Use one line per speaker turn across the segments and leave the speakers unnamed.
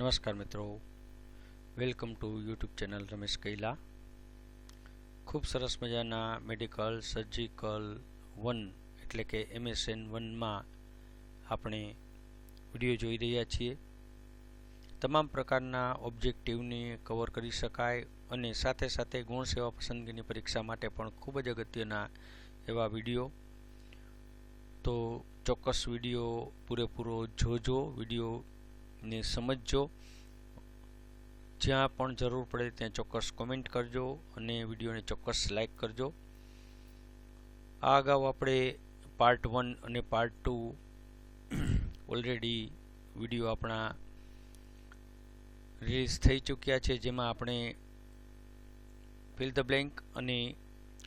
નમસ્કાર મિત્રો. Welcome to YouTube channel Ramesh Kaila. ખૂબ સરસ મજાના મેડિકલ સર્જિકલ વન એટલે કે એમએસએન વનમાં આપણે વીડિયો જોઈ રહ્યા છીએ. તમામ પ્રકારના ઓબ્જેક્ટિવને કવર કરી શકાય અને સાથે સાથે ગુણ સેવા પસંદગીની પરીક્ષા માટે પણ ખૂબ જ અગત્યના એવા વીડિયો તો ચોક્કસ વીડિયો પૂરેપૂરો જોજો. વિડીયોને સમજજો. જ્યાં પણ જરૂર પડે ત્યાં ચોક્કસ કોમેન્ટ કરજો અને વિડીયોને ચોક્કસ લાઇક કરજો. આ અગાઉ આપણે પાર્ટ વન અને પાર્ટ ટુ ઓલરેડી વીડિયો આપણા રિલીઝ થઈ ચૂક્યા છે, જેમાં આપણે ફિલ ધ બ્લેન્ક અને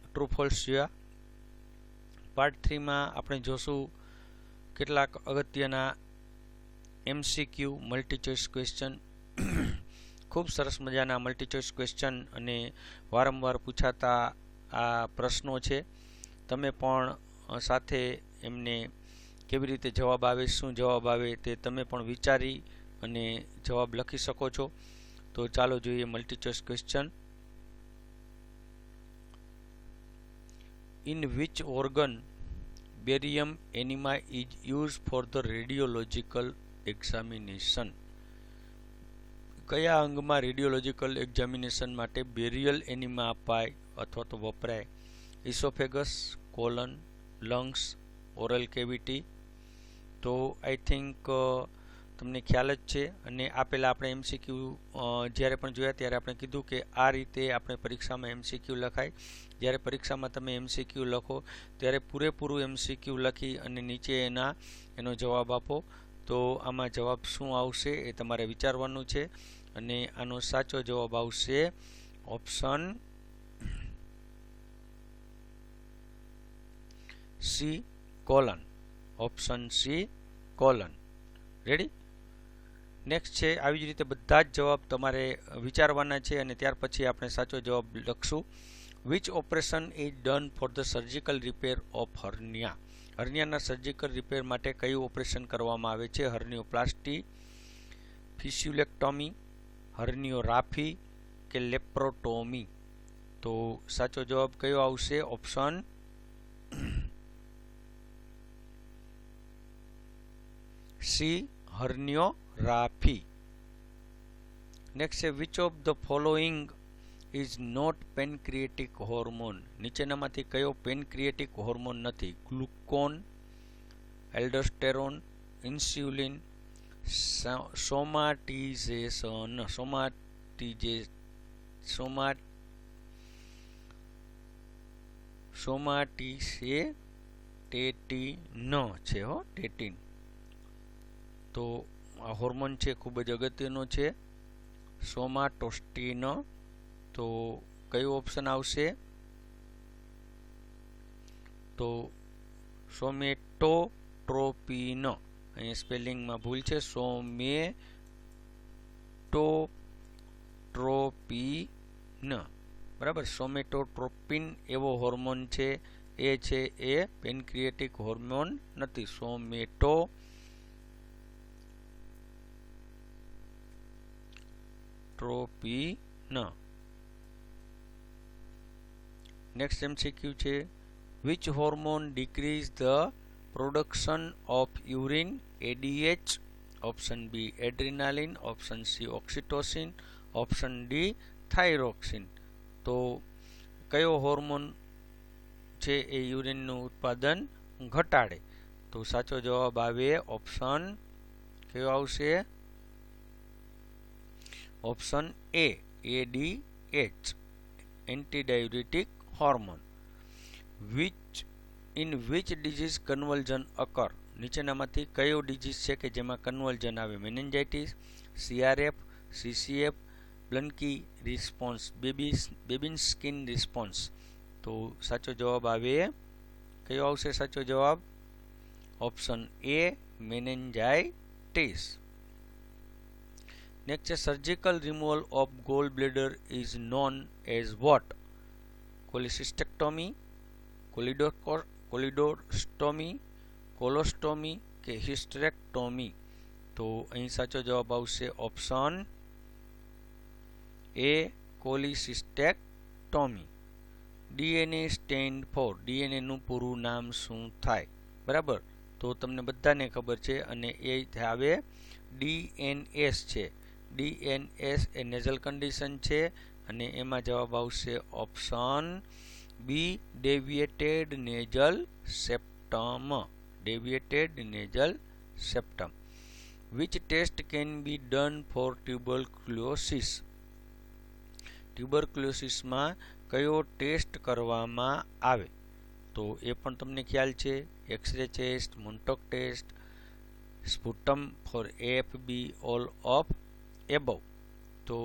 ટ્રુ ફોલ્સ જોયા. પાર્ટ થ્રીમાં આપણે જોશું કેટલાક અગત્યના એમસીક્યુ મલ્ટી ચોઇસ ક્વેશ્ચન ખૂબ સરસ મજાના મલ્ટી ચોઇસ ક્વેશ્ચન અને વારંવાર પૂછાતા આ પ્રશ્નો છે. તમે પણ સાથે એમને કેવી રીતે જવાબ આવે, શું જવાબ આવે તે તમે પણ વિચારી અને જવાબ લખી શકો છો. તો ચાલો જોઈએ multi choice question in which organ barium enema is use for the radiological examination. કયા અંગમાં રેડિયોલોજીકલ એક્ઝામિનેશન માટે બેરિયલ એનિમા અપાય અથવા તો વપરાય? Oesophagus colon lungs oral cavity તો આઈ થિંક તમને ખ્યાલ જ છે. અને આ પહેલાં આપણે એમસીક્યુ જ્યારે પણ જોયા ત્યારે આપણે કીધું કે આ રીતે આપણે પરીક્ષામાં એમસીક્યુ લખાય. જ્યારે પરીક્ષામાં તમે એમસીક્યુ લખો, ત્યારે પૂરેપૂરું એમસીક્યુ લખી અને નીચે એના, એનો જવાબ આપો. તો આમાં જવાબ શું આવશે એ તમારે વિચારવાનું છે અને આનો સાચો જવાબ આવશે option C colon. Option C colon. Ready next છે, આવી જ રીતે બધા જ જવાબ તમારે વિચારવાના છે અને ત્યાર પછી આપણે સાચો જવાબ લખશું. Which operation is done for the surgical repair of hernia હર્નિયાના surgical repair માટે કયું ઓપરેશન કરવામાં આવે છે? હર્નિયોપ્લાસ્ટી, ફિસ્યુલેક્ટોમી, હર્નિયોરાફી કે લેપ્રોટોમી? તો સાચો જવાબ કયો આવશે? Option C, herniorrhaphy. નેક્સ્ટ છે which of the following is not pancreatic hormone નીચેનામાંથી કયો પેનક્રિએટિક હોર્મોન નથી? ગ્લુકોન એલ્ડોસ્ટેરોન ઇન્સ્યુલિન સોમાટીઝેશન સોમાટીજે સોમા સોમાટિસે ટેટીન છે હો ટેટીન તો આ હોર્મોન છે, ખૂબ જ અગત્યનો છે. સોમાટોસ્ટીન તો કયું ઓપ્શન આવશે? તો સોમેટો સોમેટોટ્રોપિન. અહીંયા સ્પેલિંગમાં ભૂલ છે. સોમેટોટ્રોપિન. બરાબર? સોમેટોટ્રોપિન એવો હોર્મોન છે. એ છે એ પેનક્રિએટિક હોર્મોન નથી. Somatotropin. નેક્સ્ટ એમસીક્યુ છે which hormone decrease the production of urine ADH option B adrenaline option C oxytocin option D thyroxine તો કયો હોર્મોન છે એ યુરિનનું ઉત્પાદન ઘટાડે? તો સાચો જવાબ આવે ઓપ્શન કયો આવશે? Option A ADH antidiuretic hormone which in which disease convulsion occur નીચેનામાંથી કયો ડિઝીઝ છે કે જેમાં કન્વલ્જન આવે? મેનેન્જાઇટીસ સીઆરએફ સીસીએફ બ્લન્કી response baby Babinski response તો સાચો જવાબ આવે, કયો આવશે સાચો જવાબ? ઓપ્શન એ મેનેન્જાઇટીસ નેક્સ્ટ છે surgical removal of gall bladder is known as what cholecystectomy, કોલિડોકોર choledochostomy colostomy કે હિસ્ટ્રેક્ટોમી? તો અહીં સાચો જવાબ આવશે option A cholecystectomy. DNA stand for ડીએનએનું પૂરું નામ શું થાય? બરાબર? તો તમને બધાને ખબર છે અને એ આવે ડીએનએસ છે. ડીએનએસ એ નેઝલ કન્ડિશન છે. અને એમાં જવાબ આવશે option B, deviated nasal septum. Deviated nasal septum. Which test can be done for tuberculosis ટ્યુબરક્લોસિસમાં કયો ટેસ્ટ કરવામાં આવે? તો એ પણ તમને ખ્યાલ છે. X ray test Mantoux test sputum for F B all of above તો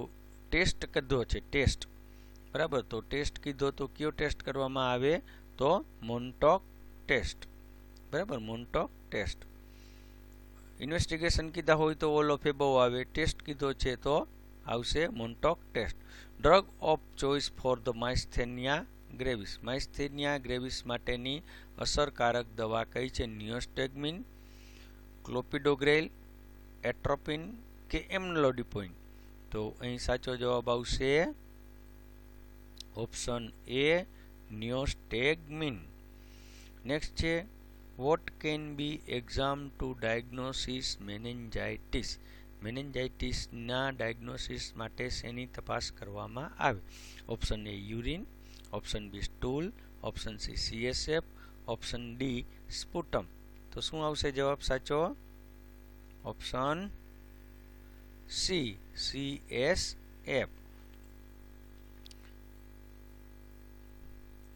ટેસ્ટ કીધો છે, ટેસ્ટ. બરાબર? તો ટેસ્ટ કીધો તો કયો ટેસ્ટ કરવામાં આવે? તો મોન્ટોક ટેસ્ટ. બરાબર? મોન્ટોક ટેસ્ટ. ઇન્વેસ્ટિગેશન કીધા હોય તો ઓલ ઓફ આવે. ટેસ્ટ કીધો છે તો આવશે Mantoux test. Drug of choice for the myasthenia gravis. Myasthenia gravis માટેની અસરકારક દવા કઈ છે? નિયોસ્ટેગમિન, ક્લોપિડોગ્રેલ, એટ્રોપિન કે એમલોડિપોઇન તો અહીં સાચો જવાબ આવશે ઓપ્શન એ ન્યોસ્ટેગમિન. નેક્સ્ટ છે what can be exam to diagnosis meningitis મેનેન્જાઇટિસના diagnosis માટે શેની તપાસ કરવામાં આવે? Option A urine option B stool option C CSF option D sputum તો શું આવશે જવાબ સાચો? Option C C S F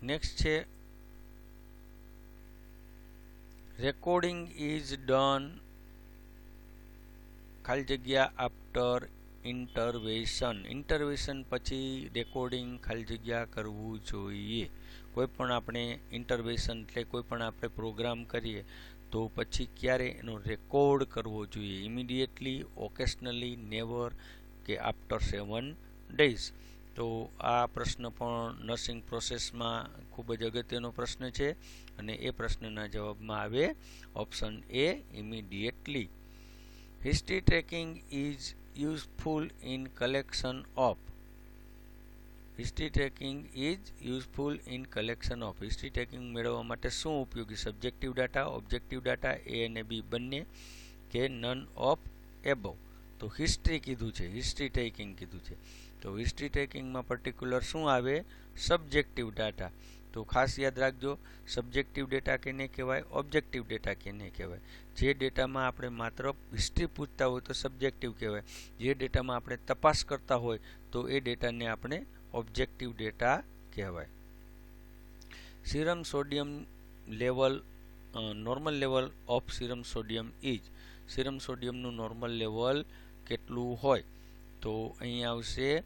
next છે રેકોર્ડિંગ ઇઝ ડન ખાલી જગ્યા આફ્ટર ઇન્ટરવેશન ઇન્ટરવેશન પછી રેકોર્ડિંગ ખાલી જગ્યા કરવું જોઈએ. કોઈ પણ આપણે ઇન્ટરવેશન એટલે કોઈ પણ આપણે પ્રોગ્રામ કરીએ તો પછી ક્યારે એનો રેકોર્ડ કરવો જોઈએ? ઇમિડિયેટલી ઓકેશનલી નેવર કે આફ્ટર સેવન ડેઝ તો આ પ્રશ્ન પણ નર્સિંગ પ્રોસેસમાં ખૂબ જ અગત્યનો પ્રશ્ન છે અને એ પ્રશ્નના જવાબમાં આવે option A immediately history tracking is useful in collection of history tracking is useful in collection of history tracking મેળવવા માટે શું ઉપયોગી? Subjective data objective data A અને બી બંને કે નન ઓફ એબવ તો હિસ્ટ્રી કીધું છે હિસ્ટ્રી ટ્રેકિંગ કીધું છે. તો હિસ્ટ્રી ટ્રેકિંગમાં પર્ટિક્યુલર શું આવે? સબ્જેક્ટિવ ડાટા તો ખાસ યાદ રાખજો સબ્જેક્ટિવ ડેટા કેને કહેવાય? ઓબ્જેક્ટિવ ડેટા કેને કહેવાય? જે ડેટામાં આપણે માત્ર હિસ્ટ્રી પૂછતા હોય તો સબ્જેક્ટિવ કહેવાય. જે ડેટામાં આપણે તપાસ કરતા હોય તો એ ડેટાને આપણે ઓબ્જેક્ટિવ ડેટા કહેવાય. Serum sodium level normal level of serum sodium is serum સોડિયમનું normal level કેટલું હોય? તો અહીં આવશે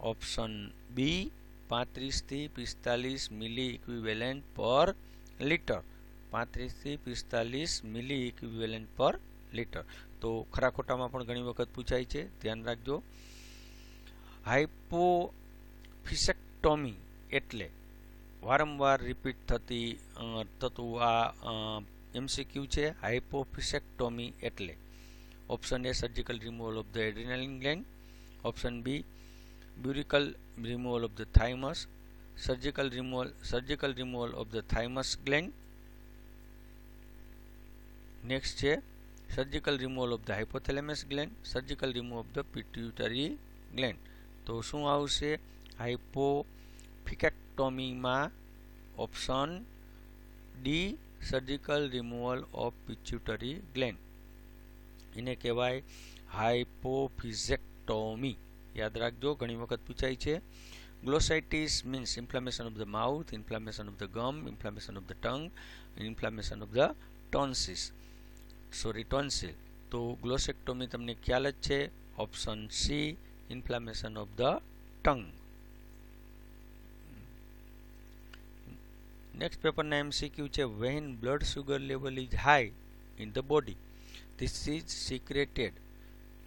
ઓપ્શન બી પાંત્રીસથી પિસ્તાલીસ મિલી ઇક્વિવેલેન્ટ પર લીટર પાંત્રીસથી પિસ્તાલીસ મિલી ઇક્વિવેલેન્ટ પર લીટર તો ખરા ખોટામાં પણ ઘણી વખત પૂછાય છે. ધ્યાન રાખજો. હાઇપોફિસેક્ટોમી એટલે વારંવાર રિપીટ થતી થતું આ એમસીક્યુ છે હાઇપોફિસેક્ટોમી એટલે option A surgical removal of the adrenaline gland option B બ્યુરિકલ removal of the thymus surgical removal surgical removal of the thymus gland next છે surgical removal of the hypothalamus gland surgical remove of the pituitary gland તો શું આવશે? હાઇપોફિકેક્ટોમીમાં option D surgical removal of pituitary gland એને કહેવાય hypophysectomy યાદ રાખજો, ઘણી વખત પૂછાય છે. Glossitis means inflammation of the mouth inflammation of the gum inflammation of the tongue inflammation of the tonsils sorry tonsil તો ગ્લોસેક્ટોમી તમને ખ્યાલ જ છે. Option C inflammation of the tongue next પેપરના MCQ છે when blood sugar level is high in the body this is secreted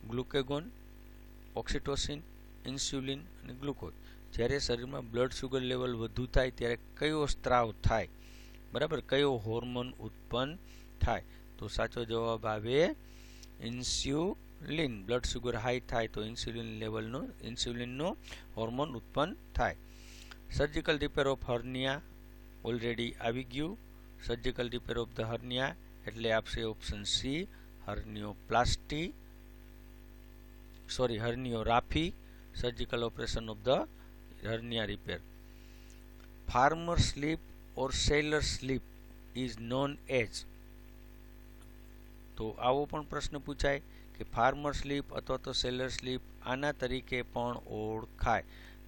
glucagon oxytocin insulin અને glucose જ્યારે શરીરમાં blood sugar level વધુ થાય, ત્યારે કયો સ્ત્રાવ થાય? બરાબર, કયો હોર્મોન ઉત્પન્ન થાય? તો સાચો જવાબ આવે ઇન્સ્યુલિન બ્લડ સુગર હાઈ થાય તો ઇન્સ્યુલિન લેવલનું ઇન્સ્યુલિનનું હોર્મોન ઉત્પન્ન થાય. Surgical repair of hernia already આવી ગયું. Surgical repair of the hernia એટલે આપશે option C hernioplasty sorry herniorrhaphy surgical operation of the hernia repair farmer sleep or seller sleep is known as તો આવો પણ પ્રશ્ન પૂછાય કે ફાર્મર સ્લીપ અથવા તો સેલર સ્લીપ આના તરીકે પણ ઓળખાય.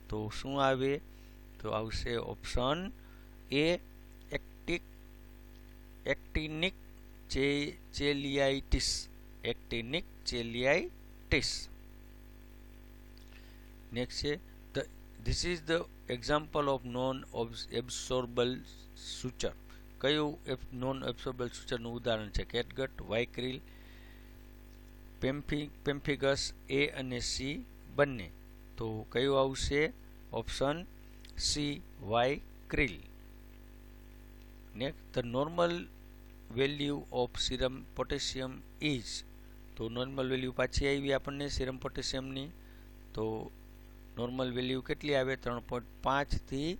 તો શું આવે? તો આવશે ઓપ્શન એ એક્ટિક, એક્ટિનિક ચે ચેલિયાઇટિસ એક્ટિનિક ચેલિયાઇટિસ નેક્સ્ટ છે the this is the example of non absorbable suture કયું નોન એબ્સોર્બલ સૂચરનું ઉદાહરણ છે? કેટગટ વાઇક્રિલ પેમ્ફી પેમ્ફિગસ એ અને સી બંને. તો કયું આવશે? Option C Y ક્રિલ next the normal value of serum potassium is. તો નોર્મલ વેલ્યુ પાછી આવી આપણને સિરમ પોટેશિયમની તો નોર્મલ વેલ્યુ કેટલી આવે? ત્રણ પોઈન્ટ પાંચથી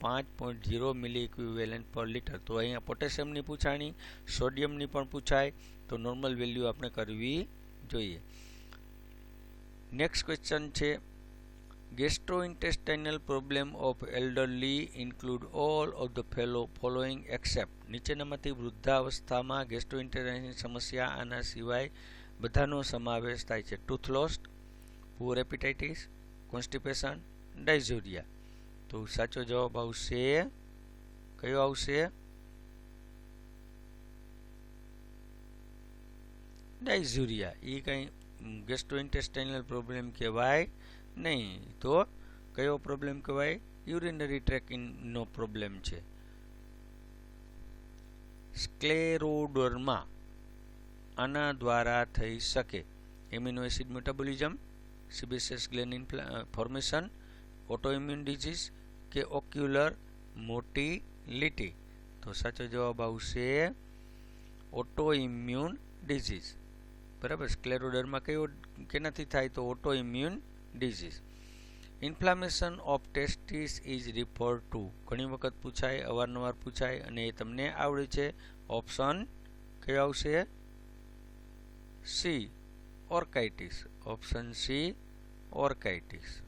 પાંચ point zero milliequivalent per litre તો અહીંયા પોટેશિયમની પૂછાણી સોડિયમની પણ પૂછાય. તો નોર્મલ વેલ્યુ આપણે કરવી જોઈએ. નેક્સ્ટ ક્વેશ્ચન છે gastrointestinal problem of elderly include all of the fellow following except નીચેનામાંથી વૃદ્ધાવસ્થામાં ગેસ્ટ્રોઇન્ટેસ્ટાઇનની સમસ્યા આના સિવાય બધાનો સમાવેશ થાય છે. Tooth lost poor appetite constipation diarrhoea તો સાચો જવાબ આવશે, કયો આવશે? ડાયઝુરિયા એ કંઈ ગેસ્ટ્રોઇન્ટેસ્ટાઇનલ પ્રોબ્લેમ કહેવાય. નહીં. તો કયો પ્રોબ્લેમ કહેવાય? યુરિનરી ટ્રેકિંગનો પ્રોબ્લેમ છે. સ્કલેરોડોરમાં આના દ્વારા થઈ શકે. Amino acid metabolism sebaceous gland formation autoimmune disease કે ઓક્યુલર મોટિલિટી તો સાચો જવાબ આવશે ઓટોઇમ્યુન ડિઝીઝ બરાબર? સ્ક્લેરોડરમાં કયો, કેનાથી થાય તો autoimmune disease. Inflammation of testis is refer to ઘણી વખત પૂછાય, અવારનવાર પૂછાય અને એ તમને આવડે છે. ઓપ્શન કયો આવશે? C orchitis option C orchitis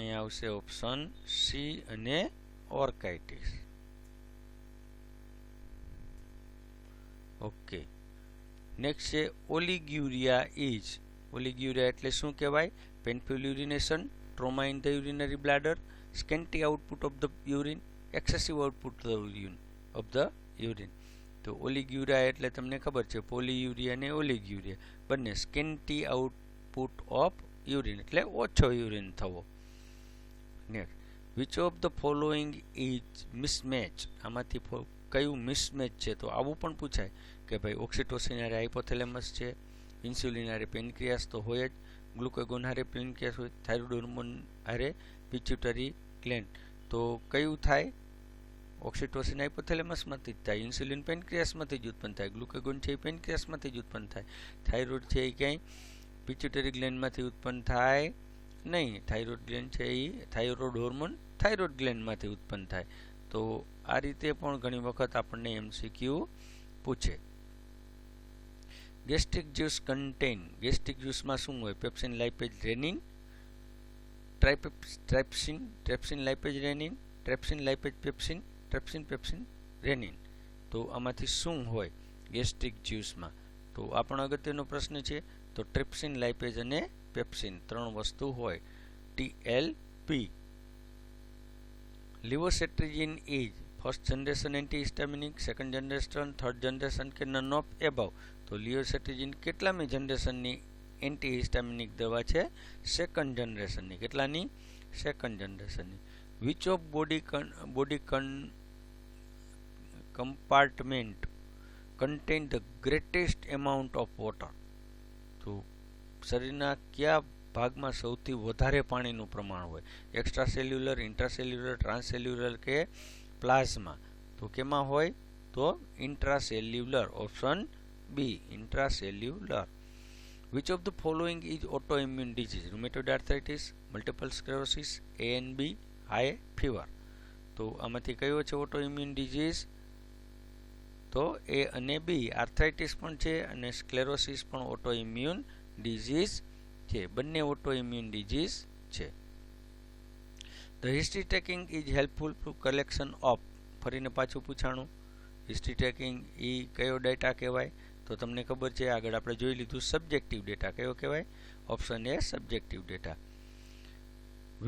અહીં આવશે ઓપ્શન સી અને ઓર્કાઇટિસ ઓકે નેક્સ્ટ છે ઓલિગ્યુરિયા ઇઝ ઓલિગ્યુરિયા એટલે શું કહેવાય? Painful urination trauma in the urinary bladder scanty output of the urine excessive output of the urine તો ઓલિગ્યુરિયા એટલે તમને ખબર છે પોલીયુરિયા અને ઓલિગ્યુરિયા બંને સ્કેન્ટી આઉટપુટ ઓફ યુરિન એટલે ઓછો યુરિન થવો. Next which of the following is mismatch આમાંથી કયું મિસમેચ છે? તો આવું પણ પૂછાય કે ભાઈ ઓક્સિટોસિન હારે હાઇપોથેલેમસ છે ઇન્સ્યુલિન હારે પેનક્રિયાસ તો હોય જ ગ્લુકોગોન હારે પેનક્રિયાસ હોય થાઇરોઇડ હોર્મોન હારે પિચ્યુટરી ગ્લેન્ડ તો કયું થાય? ઓક્સિટોસિન હાઇપોથેલેમસમાંથી જ થાય ઇન્સ્યુલિન પેનક્રિયાસમાંથી જ ઉત્પન્ન થાય ગ્લુકોગોન છે એ પેનક્રિયાસમાંથી જ ઉત્પન્ન થાય થાઇરોઇડ છે એ ક્યાંય પિચ્યુટરી ગ્લેન્ડમાંથી ઉત્પન્ન થાય નહીં થાઇરોઇડ ગ્લેન્ડ છે એ થાઇરોઇડ હોર્મોન થાઇરોઇડ ગ્લેન્ડમાંથી ઉત્પન્ન થાય. તો આ રીતે પણ ઘણી વખત આપણને એમસીક્યુ પૂછે. ગેસ્ટ્રિક જ્યુસ કન્ટેન ગેસ્ટ્રિક જ્યુસમાં શું હોય? Pepsin lipase renin trypsin trypsin lipase renin trypsin lipase pepsin trypsin pepsin renin તો આમાંથી શું હોય? ગેસ્ટ્રિક જ્યુસમાં તો આ પણ અગત્યનો પ્રશ્ન છે, તો ટ્રેપ્સિન લાઇપેજ અને પેપ્સિન ત્રણ વસ્તુ હોય. T L P. Levocetirizine is first generation antihistaminic second generation third generation કે નન ઓફ એબવ તો લિયોસેટ્રિજિન કેટલામી જનરેશનની એન્ટીહિસ્ટામિનિક દવા છે? સેકન્ડ જનરેશનની કેટલાની? સેકન્ડ જનરેશનની વિચ ઓફ બોડી બોડી કન compartment contain the greatest amount of water શરીરના કયા ભાગમાં સૌથી વધારે પાણીનું પ્રમાણ હોય? એક્સ્ટ્રા સેલ્યુલર ઇન્ટ્રાસેલ્યુલર ટ્રાન્સસેલ્યુલર કે પ્લાઝમા? તો કેમાં હોય? તો intracellular, option B, intracellular. Which of following is autoimmune disease rheumatoid arthritis multiple sclerosis A and B high fever તો આમાંથી કયો છે ઓટોઇમ્યુન ડિઝીઝ તો એ અને બી આર્થરાઇટિસ પણ છે અને સ્ક્લેરોસિસ પણ ઓટોઇમ્યુન ડિઝીઝ છે, બંને ઓટો ઇમ્યુન ડિઝીઝ છે. The history taking is helpful to collection of ફરીને પાછું પૂછાણું હિસ્ટ્રી ટેકિંગ એ કયો ડેટા કહેવાય? તો તમને ખબર છે, આગળ આપણે જોઈ લીધું સબ્જેક્ટિવ ડેટા કયો કહેવાય? Option A subjective data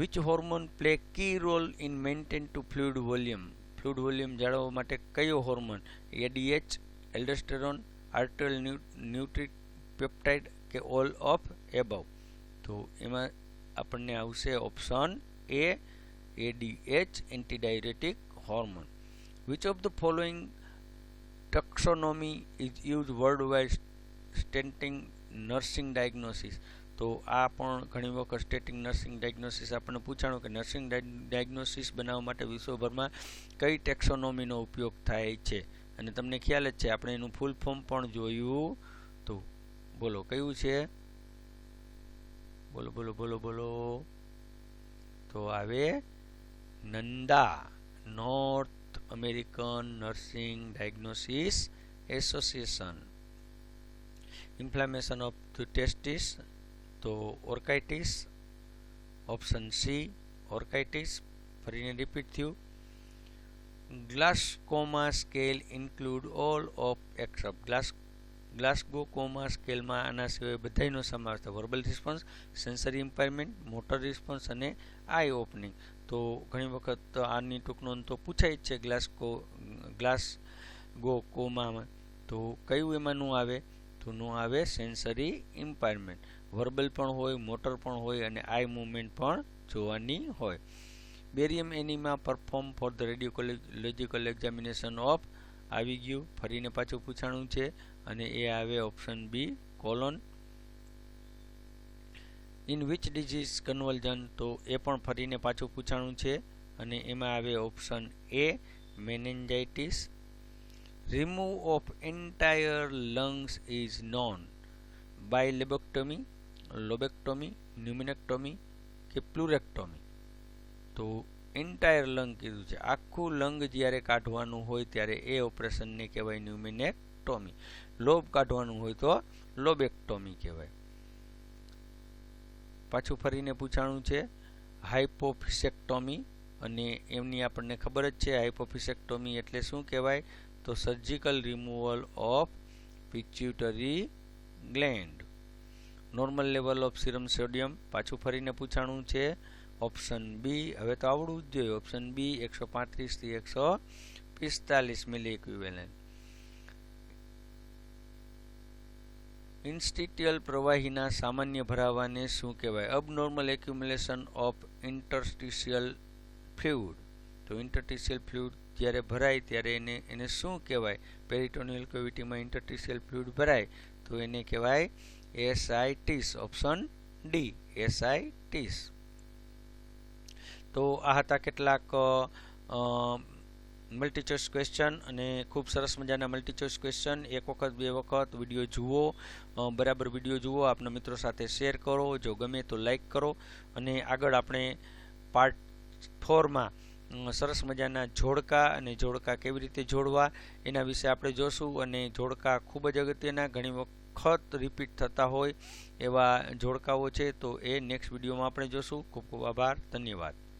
which hormone play key role in maintain to fluid volume fluid volume જાળવવા માટે કયો hormone ADH aldosterone atrial natriuretic peptide કે ઓલ ઓફ એબવ તો એમાં આપણને આવશે option A ADH antidiuretic hormone which of the following taxonomy is use world wide stenting nursing diagnosis તો આ પણ ઘણી વખત સ્ટેટિંગ નર્સિંગ ડાયગ્નોસિસ આપણને પૂછાણું કે નર્સિંગ ડાયગ્નોસિસ બનાવવા માટે વિશ્વભરમાં કઈ ટેક્સોનોમીનો ઉપયોગ થાય છે? અને તમને ખ્યાલ જ છે, આપણે એનું ફૂલ ફોર્મ પણ જોયું બોલો, કયું છે? બોલો બોલો બોલો બોલો. તો આવે NANDA North American nursing diagnosis association inflammation of testis તો ઓર્કાઇટિસ ઓપ્શન સી ઓર્કાઇટિસ ફરીને રિપીટ થયું. Glasgow coma scale include all of except glass Glasgow coma સ્કેલમાં આના સિવાય બધાનો સમાવેશ થાય. Verbal response sensory impairment motor response અને આઈ ઓપનિંગ તો ઘણી વખત આની ટૂંક નોંધ તો પૂછાય જ છે ગ્લાસ કો ગ્લાસ ગો કોમામાં તો કયું એમાં નું આવે? તો નું આવે સેન્સરી ઇમ્પાયરમેન્ટ વર્બલ પણ હોય મોટર પણ હોય અને આઈ મુવમેન્ટ પણ જોવાની હોય. Barium enema perform for the radiological examination of આવી ગયું. ફરીને પાછું પૂછાણું છે. અને એ આવે option B colon in which disease convulsion તો એ પણ ફરીને પાછું પૂછાણું છે. અને એમાં આવે option A meningitis remove of entire lungs is known by lobectomy lobectomy pneumonectomy કે પ્લુરેક્ટોમી તો એન્ટાયર લંગ કીધું છે. આખું લંગ જ્યારે કાઢવાનું હોય ત્યારે એ ઓપરેશનને કહેવાય ન્યુમિનેક્ટોમી લોબ કાઢવાનું હોય તો લોબેક્ટોમી કહેવાય. પાછું ફરીને પૂછાણું છે હાઇપોફિસેક્ટોમી અને એમની આપણને ખબર જ છે હાઇપોફિસેક્ટોમી એટલે શું કહેવાય? તો surgical removal of pituitary gland normal level of serum sodium પાછું ફરીને પૂછાણું છે ઓપ્શન બી હવે તો આવડવું જ જોઈએ. ઓપ્શન બી એકસો પાંત્રીસથી એકસો પિસ્તાલીસ મિલી ઇક્વિવેલન્ટ ઇન્સ્ટિટિયલ પ્રવાહીના સામાન્ય ભરાવાને શું કહેવાય? Abnormal accumulation of interstitial fluid તો ઇન્ટરટિશિયલ ફ્લુઇડ જ્યારે ભરાય ત્યારે એને એને શું કહેવાય? પેરિટોનિયલ કેવિટીમાં ઇન્ટરટિશિયલ ફ્લુઇડ ભરાય. તો એને કહેવાય એસઆઈટીસ ઓપ્શન ડી એસઆઈટીસ તો આ હતા કેટલાક મલ્ટી ચોઇસ ક્વેશ્ચન અને ખૂબ સરસ મજાના મલ્ટી ચોઇસ ક્વેશ્ચન એક વખત, બે વખત, વીડિયો જુઓ બરાબર વીડિયો જુઓ, આપના મિત્રો સાથે શેર કરો. જો ગમે તો લાઈક કરો. અને આગળ આપણે પાર્ટ ફોરમાં સરસ મજાના જોડકા અને જોડકા કેવી રીતે જોડવા એના વિશે આપણે જોશું. અને જોડકા ખૂબ જ અગત્યના, ઘણી વખત રિપીટ થતા હોય એવા જોડકાઓ છે. તો એ નેક્સ્ટ વિડીયોમાં આપણે જોશું. ખૂબ ખૂબ આભાર. ધન્યવાદ.